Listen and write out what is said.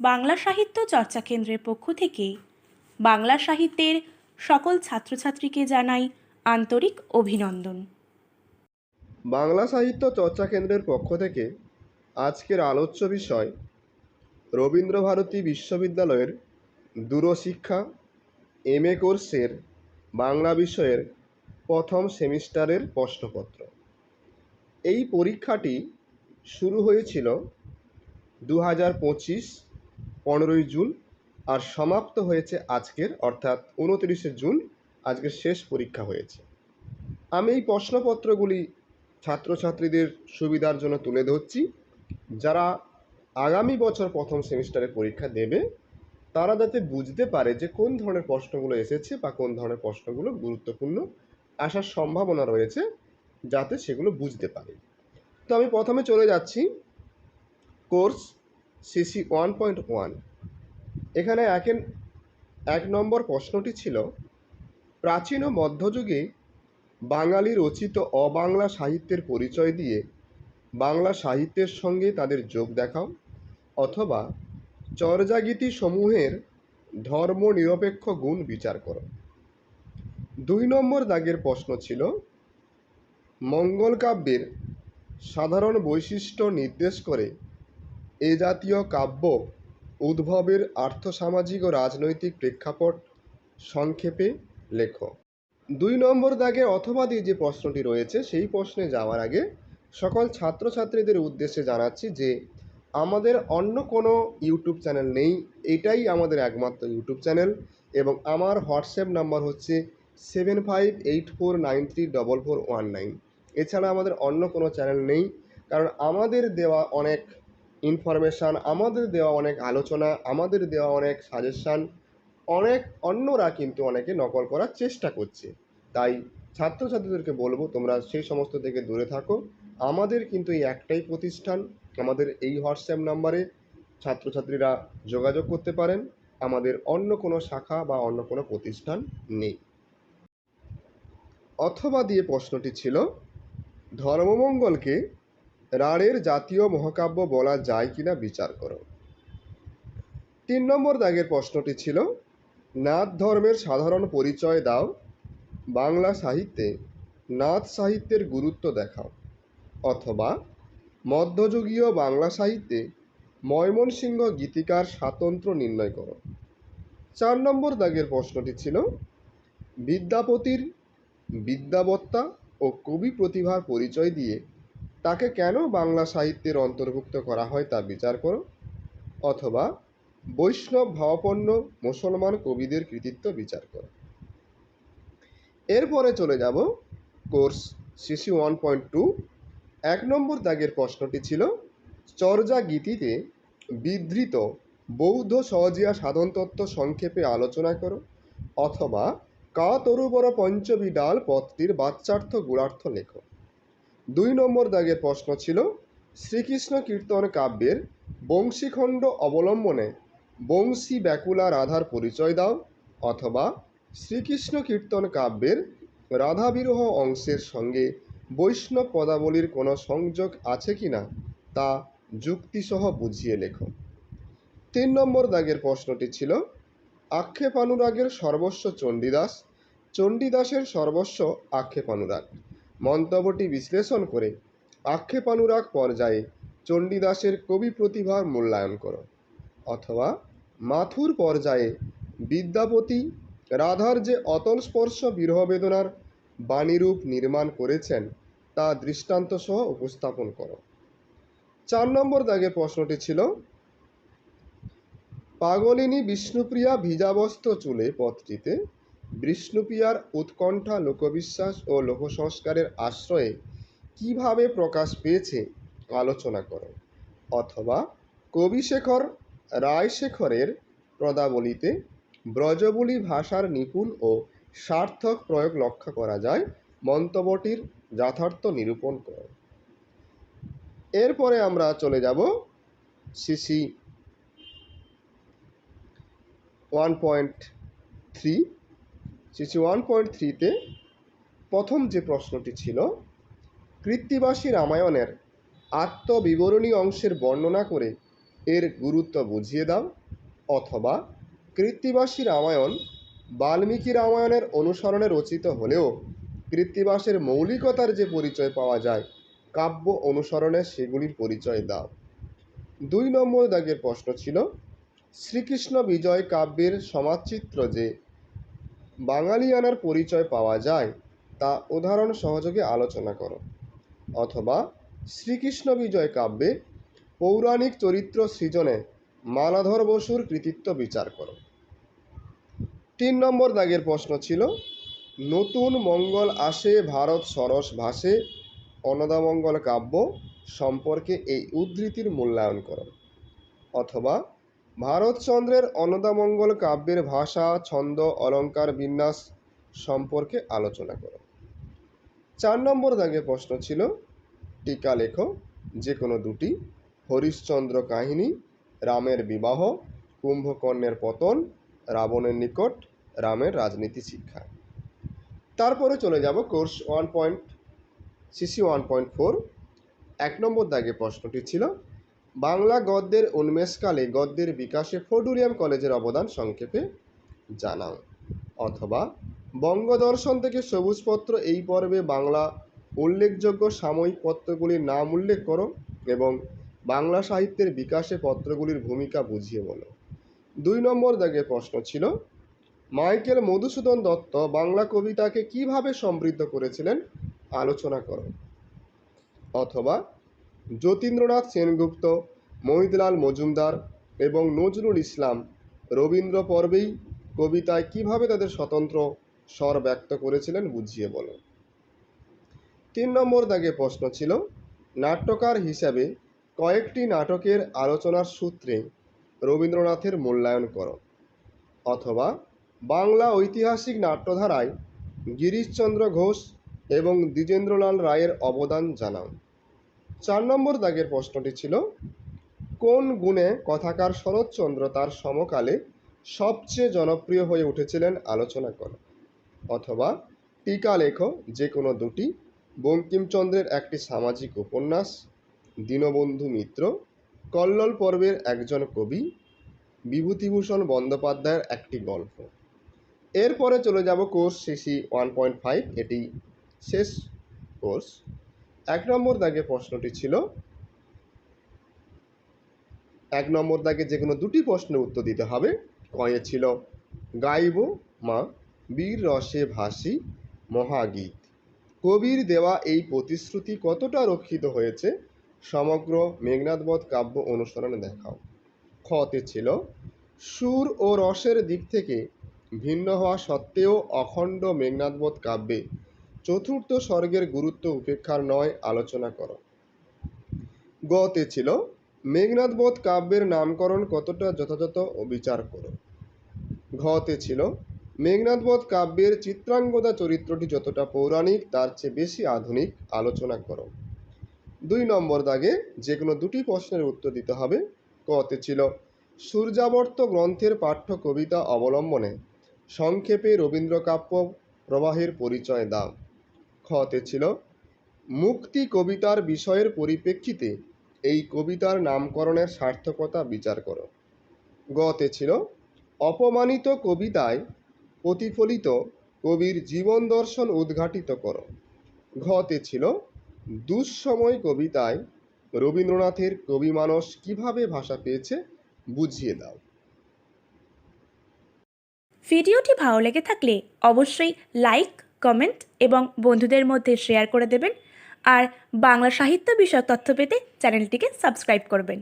বাংলা সাহিত্য চর্চা কেন্দ্রের পক্ষ থেকে বাংলা সাহিত্যের সকল ছাত্রছাত্রীকে জানাই আন্তরিক অভিনন্দন। বাংলা সাহিত্য চর্চা কেন্দ্রের পক্ষ থেকে আজকের আলোচ্য বিষয় রবীন্দ্রভারতী বিশ্ববিদ্যালয়ের দূরশিক্ষা এম এ কোর্সের বাংলা বিষয়ের প্রথম সেমিস্টারের প্রশ্নপত্র। এই পরীক্ষাটি শুরু হয়েছিল দু হাজার পঁচিশ পনেরোই জুন আর সমাপ্ত হয়েছে আজকের, অর্থাৎ উনত্রিশে জুন, আজকের শেষ পরীক্ষা হয়েছে। আমি এই প্রশ্নপত্রগুলি ছাত্রছাত্রীদের সুবিধার জন্য তুলে ধরছি। যারা আগামী বছর প্রথম সেমিস্টারে পরীক্ষা দেবে, তারা যাতে বুঝতে পারে যে কোন ধরনের প্রশ্নগুলো এসেছে বা কোন ধরনের প্রশ্নগুলো গুরুত্বপূর্ণ আসার সম্ভাবনা রয়েছে, যাতে সেগুলো বুঝতে পারে। তো আমি প্রথমে চলে যাচ্ছি course CC one point one. এখানে একের এক নম্বর প্রশ্নটি ছিল, প্রাচীন ও মধ্যযুগে বাঙালি রচিত অবাংলা সাহিত্যের পরিচয় দিয়ে বাংলা সাহিত্যের সঙ্গে তাদের যোগ দেখাও, অথবা চর্যাগীতি সমূহের ধর্ম নিরপেক্ষ গুণ বিচার করো। দুই নম্বর দাগের প্রশ্ন ছিল, মঙ্গল কাব্যের সাধারণ বৈশিষ্ট্য নির্দেশ করে এ জাতীয় কাব্য উদ্ভবের আর্থসামাজিক ও রাজনৈতিক প্রেক্ষাপট সংক্ষেপে লেখো। দুই নম্বর দাগে অথবা দিয়ে যে প্রশ্নটি রয়েছে, সেই প্রশ্নে যাওয়ার আগে সকল ছাত্রছাত্রীদের উদ্দেশ্যে জানাচ্ছি যে, আমাদের অন্য কোনো ইউটিউব চ্যানেল নেই, এটাই আমাদের একমাত্র ইউটিউব চ্যানেল এবং আমার হোয়াটসঅ্যাপ নাম্বার হচ্ছে seven five eight four nine three double four one nine. এছাড়া আমাদের অন্য কোনো চ্যানেল নেই, কারণ আমাদের দেওয়া অনেক ইনফরমেশান আমাদের দেওয়া অনেক আলোচনা, আমাদের দেওয়া অনেক সাজেশান অনেক অন্যরা কিন্তু অনেকে নকল করার চেষ্টা করছে। তাই ছাত্রছাত্রীদেরকে বলব, তোমরা সেই সমস্ত থেকে দূরে থাকো। আমাদের কিন্তু এই একটাই প্রতিষ্ঠান, আমাদের এই হোয়াটসঅ্যাপ নাম্বারে ছাত্রছাত্রীরা যোগাযোগ করতে পারেন। আমাদের অন্য কোনো শাখা বা অন্য কোনো প্রতিষ্ঠান নেই। অথবা দিয়ে প্রশ্নটি ছিল, ধর্মমঙ্গলকে রাঢ়ের জাতীয় মহাকাব্য বলা যায় কিনা বিচার করো। তিন নম্বর দাগের প্রশ্নটি ছিল, নাথ ধর্মের সাধারণ পরিচয় দাও, বাংলা সাহিত্যে নাথ সাহিত্যের গুরুত্ব দেখাও, অথবা মধ্যযুগীয় বাংলা সাহিত্যে ময়মনসিংহ গীতিকার স্বাতন্ত্র্য নির্ণয় করো। চার নম্বর দাগের প্রশ্নটি ছিল, বিদ্যাপতির বিদ্যাবত্তা ও কবি প্রতিভার পরিচয় দিয়ে তাকে কেন বাংলা সাহিত্যের অন্তর্ভুক্ত করা হয় তা বিচার করো? অথবা বৈষ্ণব ভাবাপন্ন মুসলমান কবিদের কৃতিত্ব বিচার করো। এরপরে চলে যাব course CC one point two. এক নম্বর দাগের প্রশ্নটি ছিল, চর্যা গীতিতে বিধৃত বৌদ্ধ সহজিয়া সাধনতত্ত্ব সংক্ষেপে আলোচনা করো, অথবা কা তরুবর পঞ্চবিডাল পথটির বাচ্চার্থ গুণার্থ লেখো। দুই নম্বর দাগের প্রশ্ন ছিল, শ্রীকৃষ্ণ কীর্তন কাব্যের বংশীখণ্ড অবলম্বনে বংশী ব্যাকুলা রাধার পরিচয় দাও, অথবা শ্রীকৃষ্ণ কীর্তন কাব্যের রাধাবিরহ অংশের সঙ্গে বৈষ্ণব পদাবলীর কোনো সংযোগ আছে কি না, তা যুক্তিসহ বুঝিয়ে লেখো। তিন নম্বর দাগের প্রশ্নটি ছিল, আক্ষেপানুরাগের সর্বস্ব চণ্ডীদাস, চণ্ডীদাসের সর্বস্ব আক্ষেপানুরাগ। মন্তব্যটি বিশ্লেষণ করে আক্ষেপানুরাগ পর্যায়ে চণ্ডীদাসের কবি প্রতিভার মূল্যায়ন করো। অথবা মাথুর পর্যায়ে বিদ্যাপতি রাধার যে অতল স্পর্শ বিরহ বেদনার বাণীরূপ নির্মাণ করেছেন, তা দৃষ্টান্ত সহ উপস্থাপন করো। চার নম্বর দাগে প্রশ্নটি ছিল, পাগলিনী বিষ্ণুপ্রিয়া ভিজাবস্ত্র চুলে পথটিতে বিষ্ণুপ্রিয়ার উৎকণ্ঠা, লোকবিশ্বাস ও লোকসংস্কারের আশ্রয়ে কীভাবে প্রকাশ পেয়েছে, আলোচনা করো। অথবা কবিশেখর রায়শেখরের পদাবলিতে ব্রজবুলি ভাষার নিপুণ ও সার্থক প্রয়োগ লক্ষ্য করা যায়, মন্তব্যটির যথার্থ নিরূপণ করো। এরপরে আমরা চলে যাব CC one point three CC one point থ্রিতে প্রথম যে প্রশ্নটি ছিল, কৃত্তিবাসী রামায়ণের আত্মবিবরণী অংশের বর্ণনা করে এর গুরুত্ব বুঝিয়ে দাও অথবা কৃত্তিবাসী রামায়ণ বাল্মীকি রামায়ণের অনুসরণে রচিত হলেও কৃত্তিবাসের মৌলিকতার যে পরিচয় পাওয়া যায়, কাব্য অনুসরণে সেগুলির পরিচয় দাও। দুই নম্বর দাগের প্রশ্ন ছিল, শ্রীকৃষ্ণ বিজয় কাব্যের সমাজচিত্র যে বাঙালিয়ানার পরিচয় পাওয়া যায়, তা উদাহরণ সহযোগে আলোচনা করো। অথবা শ্রীকৃষ্ণ বিজয় কাব্যে পৌরাণিক চরিত্র সৃজনে মালাধর বসুর কৃতিত্ব বিচার করো। তিন নম্বর দাগের প্রশ্ন ছিল, নতুন মঙ্গল আসে, ভারত সরস ভাসে অন্নদামঙ্গল কাব্য সম্পর্কে এই উদ্ধৃতির মূল্যায়ন করো। অথবা ভারতচন্দ্রের অন্নদামঙ্গল কাব্যের ভাষা, ছন্দ, অলঙ্কার, বিন্যাস সম্পর্কে আলোচনা করো। চার নম্বর দাগে প্রশ্ন ছিল, টিকা লেখো, যে কোনো দুটি, হরিশ্চন্দ্র কাহিনী, রামের বিবাহ, কুম্ভকর্ণের পতন, রাবণের নিকট, রামের রাজনীতি শিক্ষা। তারপরে চলে যাব course one point CC one point four. এক নম্বর দাগে প্রশ্নটি ছিল বাংলা গদ্যের উন্মেষকালে গদ্যের বিকাশে ফোর্ডুরিয়াম কলেজের অবদান সংক্ষেপে জানাও। অথবা বঙ্গদর্শন থেকে সবুজপত্র এই পর্বে বাংলা উল্লেখযোগ্য সাময়িক পত্রগুলির নাম উল্লেখ করো এবং বাংলা সাহিত্যের বিকাশে পত্রগুলির ভূমিকা বুঝিয়ে বলো। দুই নম্বর দাগে প্রশ্ন ছিল, মাইকেল মধুসূদন দত্ত বাংলা কবিতাকে কীভাবে সমৃদ্ধ করেছিলেন? আলোচনা করো। অথবা যতীন্দ্রনাথ সেনগুপ্ত মহিদলাল মজুমদার এবং নজরুল ইসলাম রবীন্দ্র পর্বেই কবিতায় কীভাবে তাদের স্বতন্ত্র স্বর ব্যক্ত করেছিলেন বুঝিয়ে বলো। তিন নম্বর দাগে প্রশ্ন ছিল, নাট্যকার হিসাবে কয়েকটি নাটকের আলোচনার সূত্রে রবীন্দ্রনাথের মূল্যায়ন করো। অথবা বাংলা ঐতিহাসিক নাট্যধারায় গিরিশচন্দ্র ঘোষ এবং দ্বিজেন্দ্রলাল রায়ের অবদান জানাও। চার নম্বর দাগের প্রশ্নটি ছিল, কোন গুণে কথাকার শরৎচন্দ্র তার সমকালে সবচেয়ে জনপ্রিয় হয়ে উঠেছিলেন আলোচনা করো, অথবা টিকা লেখো যে কোনো দুটি, বঙ্কিমচন্দ্রের একটি সামাজিক উপন্যাস, দীনবন্ধু মিত্র, কল্লোল পর্বের একজন কবি, বিভূতিভূষণ বন্দ্যোপাধ্যায়ের একটি গল্প। এরপরে চলে যাব course CC one point five, এটি শেষ কোর্স। এক নম্বর দাগে প্রশ্নটি ছিল, এক নম্বর দাগে যে কোনো দুটি প্রশ্নের উত্তর দিতে হবে। কয়ে ছিল, গাইব মা বীর রসে ভাসি মহাগীত। কবির দেওয়া এই প্রতিশ্রুতি কতটা রক্ষিত হয়েছে? সমগ্র মেঘনাদবধ কাব্য অনুসরণে দেখাও। খতে ছিল, সুর ও রসের দিক থেকে ভিন্ন হওয়া সত্ত্বেও অখণ্ড মেঘনাদবধ কাব্যে চতুর্থ স্বর্গের গুরুত্ব উপেক্ষার নয়, আলোচনা করো। গতে ছিল মেঘনাদবধ কাব্যের নামকরণ কতটা যথাযথ ও বিচার করো। ঘতে ছিল মেঘনাদবধ কাব্যের চিত্রাঙ্গদা চরিত্রটি যতটা পৌরাণিক, তার চেয়ে বেশি আধুনিক, আলোচনা করো। দুই নম্বর দাগে যে কোনো দুটি প্রশ্নের উত্তর দিতে হবে। কতে ছিল, সূর্যাবর্ত গ্রন্থের পাঠ্য কবিতা অবলম্বনে সংক্ষেপে রবীন্দ্রকাব্য প্রবাহের পরিচয় দাও। খতে ছিল। মুক্তি কবিতার বিষয়ের পরিপ্রেক্ষিতে এই কবিতার নামকরণের সার্থকতা বিচার করো। গতে ছিল, অপমানিত কবিতায় প্রতিফলিত কবির জীবন দর্শন উদ্ঘাটিত করো। ঘতে ছিল, দুঃসময় কবিতায় রবীন্দ্রনাথের কবি মানস কীভাবে ভাষা পেয়েছে বুঝিয়ে দাও। ভিডিওটি ভালো লেগে থাকলে অবশ্যই লাইক কমেন্ট এবং বন্ধুদের মধ্যে শেয়ার করে দেবেন। আর বাংলা সাহিত্য বিষয়ক তথ্য পেতে চ্যানেলটিকে সাবস্ক্রাইব করবেন।